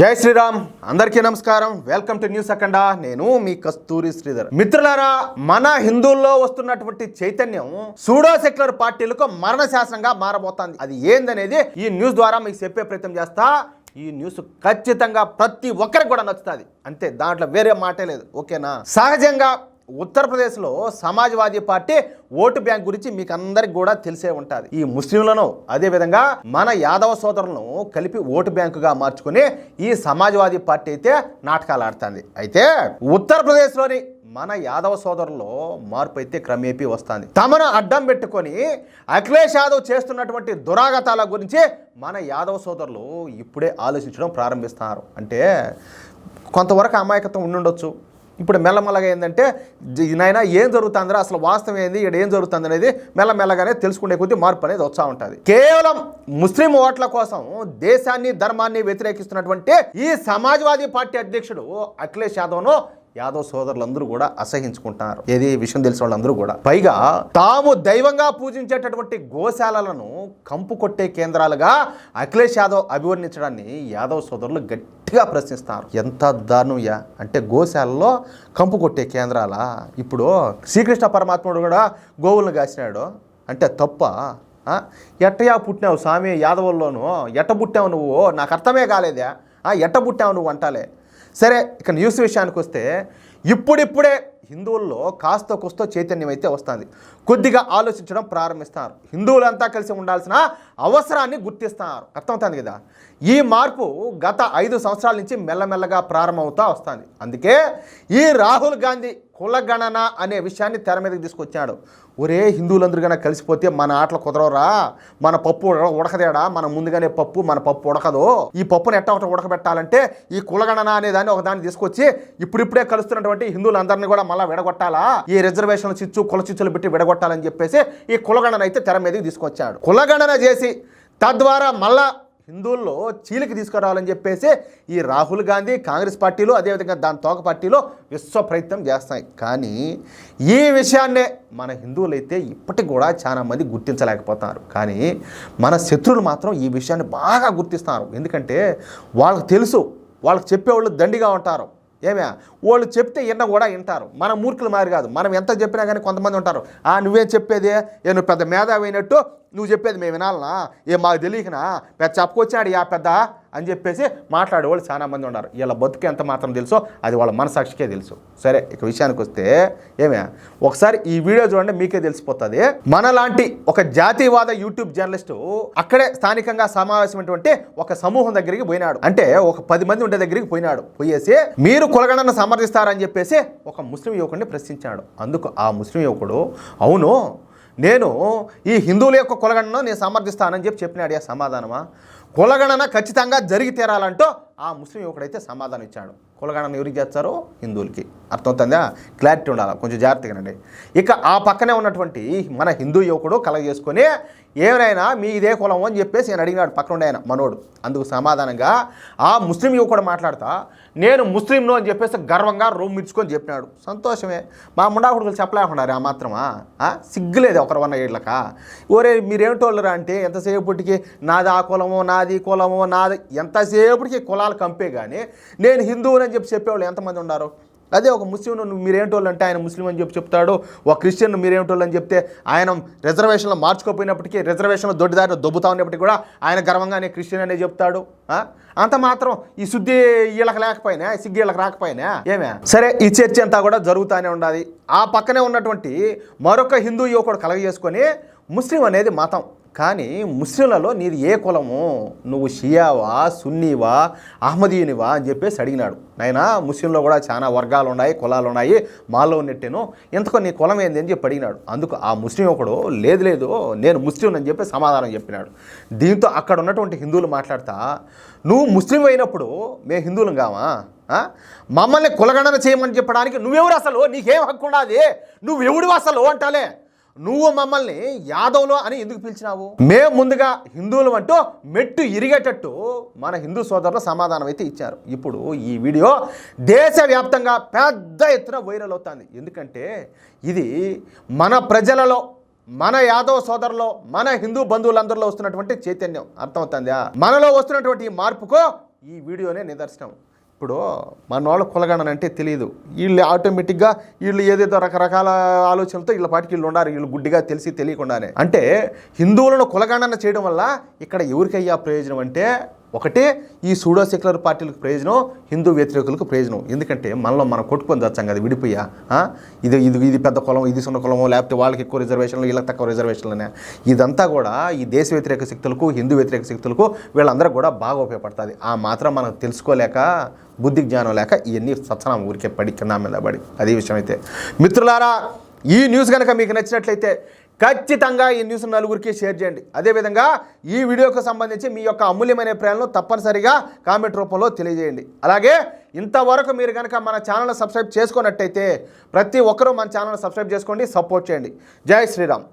జై శ్రీరామ్. అందరికీ నమస్కారం. వెల్కమ్ టు న్యూస్ అఖండ నేను మీ కస్తూరి శ్రీధర్. మిత్రులారా మన హిందువుల్లో వస్తున్నటువంటి చైతన్యం సూడో సెక్యులర్ పార్టీలకు మరణ శాసనంగా మారబోతోంది. అది ఏందనేది ఈ న్యూస్ ద్వారా మీకు చెప్పే ప్రయత్నం చేస్తా. ఈ న్యూస్ ఖచ్చితంగా ప్రతి ఒక్కరికి కూడా నచ్చుతుంది. అంతే దాంట్లో వేరే మాటే లేదు. ఓకేనా? సహజంగా ఉత్తరప్రదేశ్లో సమాజ్వాదీ పార్టీ ఓటు బ్యాంక్ గురించి మీకు అందరికి కూడా తెలిసే ఉంటుంది. ఈ ముస్లింలను అదేవిధంగా మన యాదవ సోదరులను కలిపి ఓటు బ్యాంకుగా మార్చుకుని ఈ సమాజ్వాదీ పార్టీ అయితే నాటకాలు ఆడుతుంది. అయితే ఉత్తరప్రదేశ్లోని మన యాదవ సోదరుల్లో మార్పు అయితే క్రమేపీ వస్తుంది. తమను అడ్డం పెట్టుకొని అఖిలేష్ యాదవ్ చేస్తున్నటువంటి దురాగతాల గురించి మన యాదవ సోదరులు ఇప్పుడే ఆలోచించడం ప్రారంభిస్తున్నారు. అంటే కొంతవరకు అమాయకత్వం ఉండుండొచ్చు. ఇప్పుడు మెల్లమెల్లగా ఏంటంటే నాయన ఏం జరుగుతుందిరా అసలు వాస్తవం ఏంది ఇక్కడ ఏం జరుగుతుంది అనేది మెల్లమెల్లగానే తెలుసుకునే కొద్దీ మార్పు అనేది వచ్చా ఉంటుంది. కేవలం ముస్లిం ఓట్ల కోసం దేశాన్ని ధర్మాన్ని వ్యతిరేకిస్తున్నటువంటి ఈ సమాజ్వాదీ పార్టీ అధ్యక్షుడు అఖిలేష్ యాదవ్ను యాదవ్ సోదరులందరూ కూడా అసహించుకుంటున్నారు ఏది విషయం తెలిసిన వాళ్ళందరూ కూడా. పైగా తాము దైవంగా పూజించేటటువంటి గోశాలలను కంపు కొట్టే కేంద్రాలుగా అఖిలేష్ యాదవ్ అభివర్ణించడాన్ని యాదవ్ సోదరులు గట్టిగా ప్రశ్నిస్తారు. ఎంత దారుణంయా అంటే గోశాలలో కంపు కొట్టే కేంద్రాల? ఇప్పుడు శ్రీకృష్ణ పరమాత్ముడు కూడా గోవులను కాసినాడు. అంటే తప్ప ఎట్టయా పుట్టినావు స్వామి యాదవుల్లోను? ఎట్ట పుట్టావు నువ్వు? నాకు అర్థమే కాలేదా? ఆ, ఎట్ట పుట్టావు నువ్వు అంటాలే. సరే ఇక న్యూస్ విషయానికి వస్తే ఇప్పుడిప్పుడే హిందువుల్లో కాస్త కుస్తో చైతన్యం అయితే వస్తుంది. కొద్దిగా ఆలోచించడం ప్రారంభిస్తారు. హిందువులంతా కలిసి ఉండాల్సిన అవసరాన్ని గుర్తిస్తున్నారు అర్థమవుతుంది కదా? ఈ మార్పు గత ఐదు సంవత్సరాల నుంచి మెల్లమెల్లగా ప్రారంభమవుతూ వస్తుంది. అందుకే ఈ రాహుల్ గాంధీ కులగణన అనే విషయాన్ని తెర మీదకి తీసుకొచ్చాడు. ఒరే హిందువులందరూ కన్నా కలిసిపోతే మన ఆటలు కుదరవరా. మన పప్పు ఉడకదేడా? మన ముందుగానే పప్పు మన పప్పు ఉడకదు. ఈ పప్పును ఎట్ట ఒకటి ఉడకబెట్టాలంటే ఈ కులగణన అనే దాన్ని ఒకదాన్ని తీసుకొచ్చి ఇప్పుడిప్పుడే కలుస్తున్నటువంటి హిందువులందరినీ కూడా మళ్ళీ విడగొట్టాలా? ఈ రిజర్వేషన్ల చిచ్చు కుల చిచ్చులు పెట్టి విడగొట్టాలని చెప్పేసి ఈ కులగణన అయితే తెర మీదకి తీసుకొచ్చాడు. కులగణన చేసి తద్వారా మళ్ళా హిందువుల్లో చీలికి తీసుకురావాలని చెప్పేసి ఈ రాహుల్ గాంధీ కాంగ్రెస్ పార్టీలో అదేవిధంగా దాని తోక పార్టీలో విశ్వ ప్రయత్నం చేస్తాయి కానీ ఈ విషయాన్నే మన హిందువులు అయితే ఇప్పటికి కూడా చాలా మంది గుర్తించలేకపోతున్నారు. కానీ మన శత్రువులు మాత్రం ఈ విషయాన్ని బాగా గుర్తిస్తున్నారు. ఎందుకంటే వాళ్ళకి తెలుసు వాళ్ళకి చెప్పేవాళ్ళు దండిగా ఉంటారు. ఏమే వాళ్ళు చెప్తే విన్న కూడా వింటారు. మన మూర్ఖులు మారి కాదు. మనం ఎంత చెప్పినా కానీ కొంతమంది ఉంటారు. ఆ నువ్వేం చెప్పేదే? ఏ నువ్వు పెద్ద మేధావి అయినట్టు నువ్వు చెప్పేది మేము వినాలనా? ఏ మాకు తెలియకనా? పెద్ద చెప్పుకొచ్చాడు యా పెద్ద అని చెప్పేసి మాట్లాడే వాళ్ళు చాలా మంది ఉన్నారు. వీళ్ళ బతుకు ఎంత మాత్రం తెలుసో అది వాళ్ళ మనసాక్షికే తెలుసు. సరే ఇక విషయానికి వస్తే ఏమే? ఒకసారి ఈ వీడియో చూడండి మీకే తెలిసిపోతుంది. మనలాంటి ఒక జాతీయవాద యూట్యూబ్ జర్నలిస్టు అక్కడే స్థానికంగా సమావేశమైనటువంటి ఒక సమూహం దగ్గరికి పోయినాడు. అంటే ఒక పది మంది ఉండే దగ్గరికి పోయినాడు. పోయేసి మీరు కులగణను సమర్థిస్తారని చెప్పేసి ఒక ముస్లిం యువకుడిని ప్రశ్నించాడు. అందుకు ఆ ముస్లిం యువకుడు అవును నేను ఈ హిందువుల యొక్క కులగణను నేను సమర్థిస్తానని చెప్పి చెప్పినాడు. ఆ సమాధానమా? కులగణన ఖచ్చితంగా జరిగి తీరాలంటూ ఆ ముస్లిం యువకుడైతే సమాధానం ఇచ్చాడు. కులగణన ఎవరికి చేస్తారో? హిందువులకి. అర్థమవుతుందా? క్లారిటీ ఉండాలి? కొంచెం జాగ్రత్తగానండి ఇక ఆ పక్కనే ఉన్నటువంటి మన హిందూ యువకుడు కలగ చేసుకొని ఏమైనా మీ ఇదే కులం అని చెప్పేసి నేను అడిగినాడు పక్కన ఉండే ఆయన మనోడు. అందుకు సమాధానంగా ఆ ముస్లిం యువకుడు మాట్లాడతా నేను ముస్లింను అని చెప్పేసి గర్వంగా రూమ్ మిర్చుకొని చెప్పినాడు. సంతోషమే. మా ముండాకుడుకులు చెప్పలేకున్నారు ఆ మాత్రమా? సిగ్గులేదు ఒకరు వన్న ఏళ్ళక ఓరే మీరేమిటోళ్ళరా అంటే ఎంతసేపటికి నాది ఆ కులము నాది కులము నాది ఎంతసేపటికి కులాలు కంపే కానీ నేను హిందువుని అని చెప్పి చెప్పేవాళ్ళు ఎంతమంది ఉన్నారు అదే ఒక ముస్లిం మీరేంటోళ్ళు అంటే ఆయన ముస్లిం అని చెప్పి చెప్తాడు. ఒక క్రిస్టియన్ మీరేంటోళ్ళు అని చెప్తే ఆయన రిజర్వేషన్లో మార్చుకోపోయినప్పటికీ రిజర్వేషన్లో దొడ్డిదారిలో దొబ్బుతా ఉన్నప్పటికీ కూడా ఆయన గర్వంగానే క్రిస్టియన్ అనే చెప్తాడు. అంత మాత్రం ఈ శుద్ధి వీళ్ళకి లేకపోయినా ఈ సిగ్గు వీళ్ళకి రాకపోయినా ఏమే? సరే ఈ చర్చ అంతా కూడా జరుగుతూనే ఉండాలి. ఆ పక్కనే ఉన్నటువంటి మరొక హిందూ యువకుడు కలగజేసుకొని ముస్లిం అనేది మతం. కానీ ముస్లింలలో నీది ఏ కులము? నువ్వు షియావా సున్నీవా అహ్మదీయునివా అని చెప్పేసి అడిగినాడు. నాయనా ముస్లింలో కూడా చాలా వర్గాలు ఉన్నాయి కులాలు ఉన్నాయి మాలో నెట్టెను. ఎంతకో నీ కులం ఏంది అని చెప్పి అడిగినాడు. అందుకు ఆ ముస్లిం ఒకడు లేదు లేదు నేను ముస్లిం అని చెప్పి సమాధానం చెప్పినాడు. దీంతో అక్కడ ఉన్నటువంటి హిందువులు మాట్లాడతా నువ్వు ముస్లిం అయినప్పుడు మేము హిందువులం కావా మమ్మల్ని కులగణన చేయమని చెప్పడానికి నువ్వెవరు అసలు? నీకేం హక్కు ఉండాలి నువ్వెవడు అసలు? అంటాలే. నువ్వు మమ్మల్ని యాదవులు అని ఎందుకు పిలిచినావు? మేము ముందుగా హిందువులు అంటూ మెట్టు ఇరిగేటట్టు మన హిందూ సోదరులు సమాధానం అయితే ఇచ్చారు. ఇప్పుడు ఈ వీడియో దేశవ్యాప్తంగా పెద్ద ఎత్తున వైరల్ అవుతుంది. ఎందుకంటే ఇది మన ప్రజలలో మన యాదవ సోదరులో మన హిందూ బంధువులందరిలో వస్తున్నటువంటి చైతన్యం. అర్థమవుతుందా? మనలో వస్తున్నటువంటి ఈ మార్పుకు ఈ వీడియోనే నిదర్శనం. ఇప్పుడు మన వాళ్ళ కులగణన అంటే తెలియదు వీళ్ళు ఆటోమేటిక్గా వీళ్ళు ఏదేదో రకరకాల ఆలోచనలతో వీళ్ళ పాటికి వీళ్ళు ఉండారు వీళ్ళు గుడ్డిగా తెలిసి తెలియకుండానే. అంటే హిందువులను కులగణన చేయడం వల్ల ఇక్కడ ఎవరికయ్యా ప్రయోజనం అంటే ఒకటే ఈ సూడో సెక్యులర్ పార్టీలకు ప్రయోజనం హిందూ వ్యతిరేకులకు ప్రయోజనం. ఎందుకంటే మనలో మనం కొట్టుకొని తెచ్చాం కదా విడిపోయా? ఇది ఇది ఇది పెద్ద కులం ఇది సున్న కులమో లేకపోతే వాళ్ళకి ఎక్కువ రిజర్వేషన్లు వీళ్ళకి తక్కువ రిజర్వేషన్లనే ఇదంతా కూడా ఈ దేశ వ్యతిరేక శక్తులకు హిందూ వ్యతిరేక శక్తులకు వీళ్ళందరూ కూడా బాగా ఉపయోగపడుతుంది. ఆ మాత్రం మనం తెలుసుకోలేక బుద్ధి జ్ఞానం లేక ఇవన్నీ సత్సనం ఊరికే పడి కింద మీద పడి. అదే విషయం అయితే. మిత్రులారా ఈ న్యూస్ కనుక మీకు నచ్చినట్లయితే ఖచ్చితంగా ఈ న్యూస్ నలుగురికి షేర్ చేయండి. అదేవిధంగా ఈ వీడియోకు సంబంధించి మీ యొక్క అమూల్యమైన ప్రేరణను తప్పనిసరిగా కామెంట్ రూపంలో తెలియజేయండి. అలాగే ఇంతవరకు మీరు కనుక మన ఛానల్ సబ్స్క్రైబ్ చేసుకున్నట్టయితే ప్రతి ఒక్కరూ మన ఛానల్ సబ్స్క్రైబ్ చేసుకోండి సపోర్ట్ చేయండి. జై శ్రీరామ్.